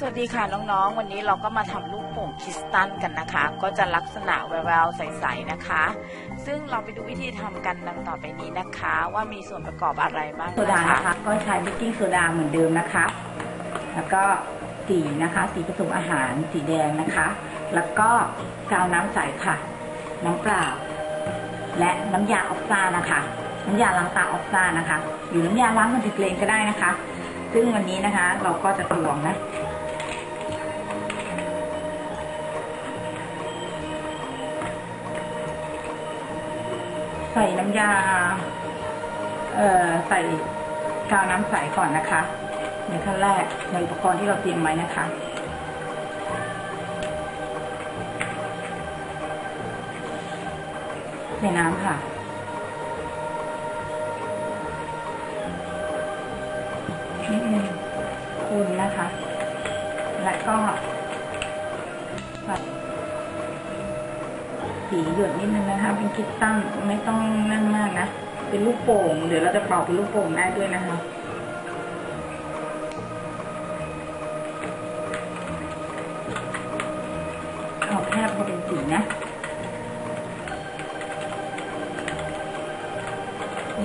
สวัสดีค่ะน้องๆ วันนี้เราก็มาทำลูกโป่งคริสตัลกันนะคะ ก็จะลักษณะแววๆใสๆนะคะ ซึ่งเราไปดูวิธีทำกันดังต่อไปนี้นะคะ ว่ามีส่วนประกอบอะไรบ้างโซดานะคะนะก็ใช้เบกกิ้งโซดาเหมือนเดิมนะคะ แล้วก็สีนะคะ สีผสมอาหารสีแดงนะคะ แล้วก็กาวน้ำใสค่ะ น้ำเปล่า และน้ำยาออกซานะคะ น้ำยาล้างตาออกซานะคะ หรือน้ำยาล้างมันติเกรนก็ได้นะคะ ซึ่งวันนี้นะคะเราก็จะตวงนะ ส่น้ำยา เอ่อใส่กาวน้ำใสก่อนนะคะ ในขั้นแรกในอุปกรณ์ที่เราเตรียมไว้นะคะในน้ำค่ะ นิดนึงคนนะคะ และก็แบบ สีหยดนิดนึงนะคะ เป็นคริสตัลไม่ต้องนั่นมากนะ เป็นลูกโป่งเดี๋ยวเราจะเป่าเป็นลูกโป่งได้ด้วยนะคะเอาแค่พอเป็นสีนะ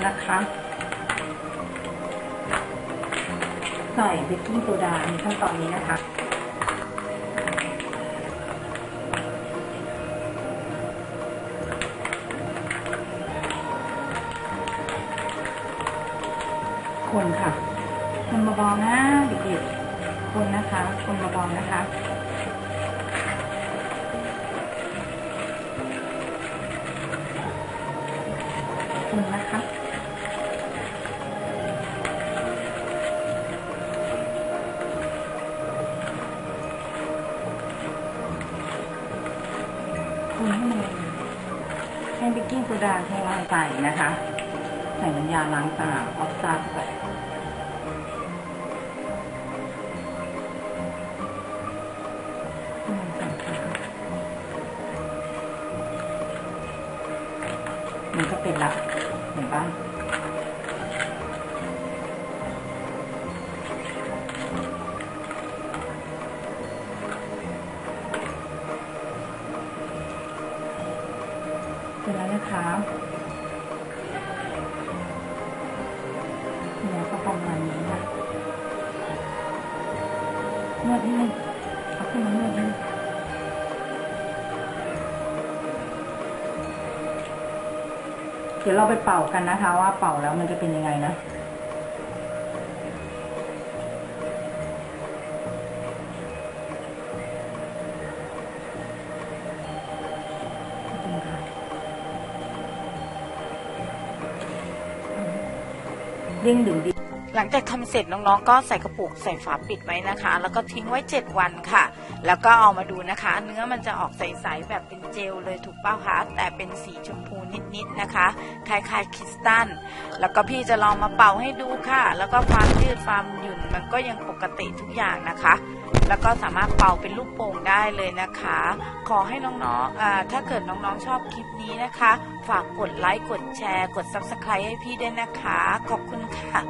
นะคะใส่เบกกิ้งโซดาในขั้นตอนนี้นะคะ คนค่ะ คนเบาๆนะเด็กๆคนนะคะ คนเบาๆนะคะคนนะคะคนให้มันให้เบกกิ้งโซดาข้างล่างใส่นะคะ ใส่น้ำยาล้างตาออกซาไป มันก็เป็นละเห็นปะเสร็จแล้วนะคะเนี่ยก็ประมาณนี้นะนวดนิด เดี๋ยวเราไปเป่ากันนะคะ ว่าเป่าแล้วมันจะเป็นยังไงนะเร่งดื่มดี หลังจากทำเสร็จน้องๆ ก็ใส่กระปุกใส่ฝาปิดไว้นะคะ แล้วก็ทิ้งไว้ 7 วันค่ะ แล้วก็เอามาดูนะคะ เนื้อมันจะออกใสๆแบบเป็นเจลเลยถูกเป้าคะแต่เป็นสีชมพูนิดๆนะคะคล้ายๆคริสตัลแล้วก็พี่จะลองมาเป่าให้ดูค่ะ แล้วก็ความยืดความหยุ่นมันก็ยังปกติทุกอย่างนะคะ แล้วก็สามารถเป่าเป็นลูกโป่งได้เลยนะคะ ขอให้น้องๆถ้าเกิดน้องๆชอบคลิปนี้นะคะ ฝากกดไลค์กดแชร์ กด Subscribe ให้พี่ด้วยนะคะ ขอบคุณค่ะ